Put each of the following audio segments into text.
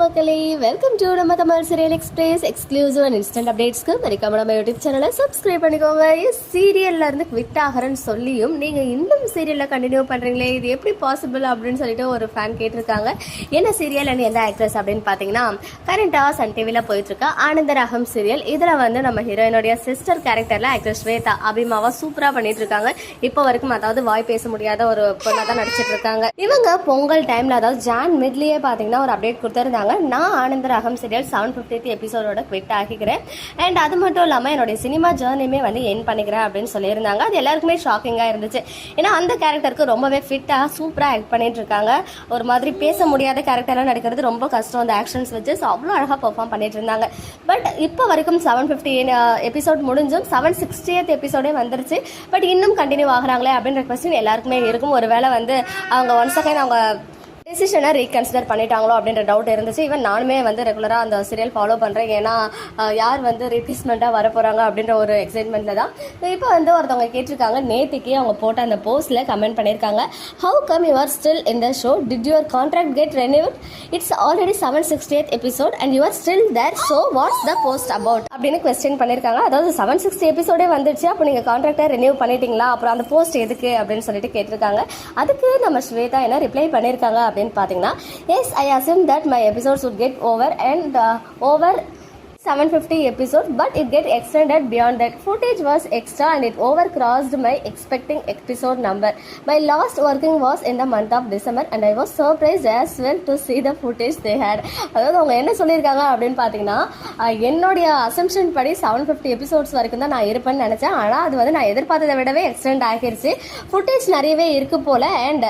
மக்களே welcome to நம்ம Tamil serial express exclusive and instant அப்டேட்ஸ்க்கு மறக்காம நம்ம யூடியூப் சேனலை சப்ஸ்கிரைப் பண்ணிக்கோங்க. சீரியல்ல இருந்து குவிட் ஆகிறேன்னு சொல்லியும் நீங்க இன்னும் சீரியல்ல கண்டினியூ பண்றீங்களே இது எப்படி பாசிபிள் அப்படின்னு சொல்லிட்டு ஒரு ஃபேன் கேட்டிருக்காங்க. என்ன சீரியல் அண்ட் எந்த ஆக்ட்ரஸ் அப்படின்னு பார்த்தீங்கன்னா கரண்டா சன் டிவில போயிட்டு இருக்க ஆனந்தராகம் சீரியல் இதில் வந்து நம்ம ஹீரோயினுடைய சிஸ்டர் கேரக்டர்ல ஆக்ட்ரஸ் ஸ்வேதா அபிமாவா சூப்பராக பண்ணிட்டு இருக்காங்க இப்போ வரைக்கும் அதாவது வாய் பேச முடியாத ஒரு பொண்ணாக தான் நடிச்சிட்டு இருக்காங்க இவங்க பொங்கல் டைம்ல அதாவது ஜான் மிட்லயே பார்த்தீங்கன்னா ஒரு அப்டேட் கொடுத்துருந்தாங்க. நான் ஆனந்தராகம் சீரியல் செவன் ஃபிஃப்டி எபிசோடோட குவிட் ஆகிக்கிறேன். அண்ட் அது மட்டும் இல்லாமல் என்னுடைய சினிமா ஜேர்னியுமே வந்து என் பண்ணிக்கிறேன் அப்படின்னு சொல்லியிருந்தாங்க. அது எல்லாருக்குமே ஷாக்கிங்காக இருந்துச்சு. ஏன்னா அந்த கேரக்டருக்கு ரொம்பவே ஃபிட்டாக சூப்பராக ஆக்ட் பண்ணிட்டு இருக்காங்க. ஒரு மாதிரி பேச முடியாத கேரக்டர்லாம் நடிக்கிறது ரொம்ப கஷ்டம். அந்த ஆக்ஷன்ஸ் வச்சு ஸோ அவ்வளோ அழகாக பெர்ஃபார்ம் பண்ணிட்டு இருந்தாங்க. பட் இப்போ வரைக்கும் செவன் ஃபிஃப்டி எபிசோட் முடிஞ்சும். செவன் சிக்ஸ்டியத் எபிசோடே வந்துருச்சு. பட் இன்னும் கண்டினியூ ஆகுறாங்களே அப்படின்ற கொஸ்டின் எல்லாருக்குமே இருக்கும். ஒரு வேளை வந்து அவங்க ஒன் செகண்ட் அவங்க டெசிஷனை ரீகன்சிடர் பண்ணிட்டாங்களோ அப்படின்ற டவுட் இருந்துச்சு. ஈவன் நானுமே வந்து ரெகுலராக அந்த சீரியல் ஃபாலோ பண்ணுறேன் ஏன்னா யார் வந்து ரீப்ளேஸ்மெண்ட்டாக வர போகிறாங்க அப்படின்ற ஒரு எக்ஸைட்மெண்ட்டில் தான். இப்போ வந்து ஒருத்தவங்க கேட்டிருக்காங்க. நேற்றுக்கே அவங்க போட்ட அந்த போஸ்ட்டில் கமெண்ட் பண்ணியிருக்காங்க. How come you are still in the show did your contract get renewed it's already seven sixty episode and you still there so what's the post about அப்படின்னு கொஸ்டின் பண்ணியிருக்காங்க. அதாவது செவன் சிக்ஸ்டி எபிசோடே வந்துருச்சு. அப்போ நீங்கள் கான்ட்ராக்டை renew பண்ணிட்டீங்களா? அப்புறம் அந்த post எதுக்கு? அப்படின்னு சொல்லிட்டு கேட்டிருக்காங்க. அதுக்கு நம்ம ஸ்வேதா என்ன ரிப்ளை பண்ணியிருக்காங்க அப்படின்னு பார்த்தீங்கன்னா yes I assume that my episodes would get over and over 750 episode but it get extended beyond that. Footage was extra and it overcrossed my expecting episode number. My last working was in the month of december and i was surprised as well to see the footage they had. அதாவது அவங்க என்ன சொல்லியிருக்காங்க அப்படின்னு பார்த்தீங்கன்னா என்னுடைய assumption படி seven fifty episodes வரைக்கும் தான் நான் இருப்பேன்னு நினச்சேன். ஆனால் அது வந்து நான் எதிர்பார்த்ததை விடவே எக்ஸ்டெண்ட் ஆகிருச்சு. ஃபுட்டேஜ் நிறையவே இருக்கு போல அண்ட்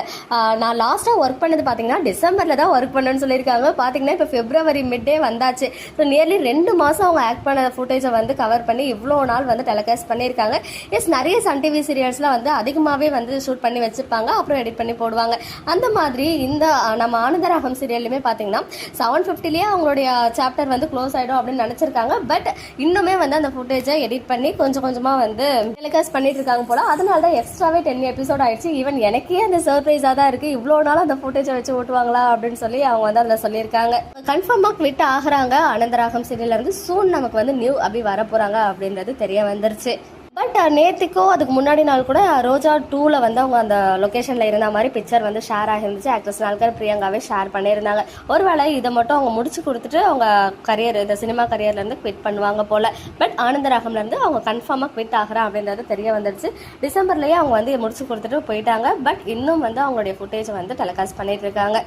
நான் லாஸ்ட்டாக ஒர்க் பண்ணது பார்த்தீங்கன்னா டிசம்பரில் தான் ஒர்க் பண்ணேன்னு சொல்லியிருக்காங்க. பார்த்தீங்கன்னா இப்போ பிப்ரவரி மிட்டே வந்தாச்சு. ஸோ நியர்லி ரெண்டு மாதம் அவங்க ஆக்ட் பண்ண ஃபுட்டேஜை வந்து கவர் பண்ணி இவ்வளோ நாள் வந்து டெலிகாஸ்ட் பண்ணியிருக்காங்க. எஸ் நிறைய சன் டிவி சீரியல்ஸில் வந்து அதிகமாகவே வந்து ஷூட் பண்ணி வச்சுருப்பாங்க. அப்புறம் எடிட் பண்ணி போடுவாங்க. அந்த மாதிரி இந்த நம்ம ஆனந்தராகம் சீரியல்லுமே பார்த்தீங்கன்னா செவன் ஃபிஃப்டிலேயே அவங்களுடைய சாப்டர் வந்து க்ளோஸ் ஆகிடும் அப்படின்னு நினச்சிருக்காங்க. பட் இன்னுமே வந்து அந்த ஃபுட்டேஜை எடிட் பண்ணி கொஞ்சம் கொஞ்சமாக வந்து டெலிகாஸ்ட் பண்ணிட்டு இருக்காங்க போல. அதனால தான் எக்ஸ்ட்ராவே டென் எபிசோட் ஆயிடுச்சு. ஈவன் எனக்கே அந்த சர்ப்ரைஸாக தான் இருக்குது இவ்வளோ நாள் அந்த ஃபுட்டேஜை வச்சு ஓட்டுவாங்களா அப்படின்னு சொல்லி அவங்க வந்து அதில் சொல்லியிருக்காங்க. கன்ஃபார்மாக குவிட் ஆகுறாங்க ஆனந்தராகம் சீரியல்ல வந்து சூன் நமக்கு வந்து நியூ அபி வர போகிறாங்க அப்படின்றது தெரிய வந்துருச்சு. பட் நேற்றுக்கோ அதுக்கு முன்னாடி நாள் கூட ரோஜா டூவில் வந்து அவங்க அந்த லொக்கேஷனில் இருந்த மாதிரி பிக்சர் வந்து ஷேர் ஆகிருந்துச்சு. ஆக்ட்ரஸ் நால்கர் பிரியங்காவே ஷேர் பண்ணியிருந்தாங்க. ஒருவேளை இதை மட்டும் அவங்க முடிச்சு கொடுத்துட்டு அவங்க கரியர் இந்த சினிமா கரியர்லேருந்து குவிட் பண்ணுவாங்க போல். பட் ஆனந்தராகம்லேருந்து அவங்க கன்ஃபார்மாக குவிட் ஆகிறேன் அப்படின்றது தெரிய வந்துருச்சு. டிசம்பர்லேயே அவங்க வந்து முடிச்சு கொடுத்துட்டு போயிட்டாங்க. பட் இன்னும் வந்து அவங்களுடைய ஃபுட்டேஜை வந்து டெலிகாஸ்ட் பண்ணிட்டு இருக்காங்க.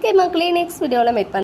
ஓகே மக்களே நெக்ஸ்ட் வீடியோவில் மீட் பண்ண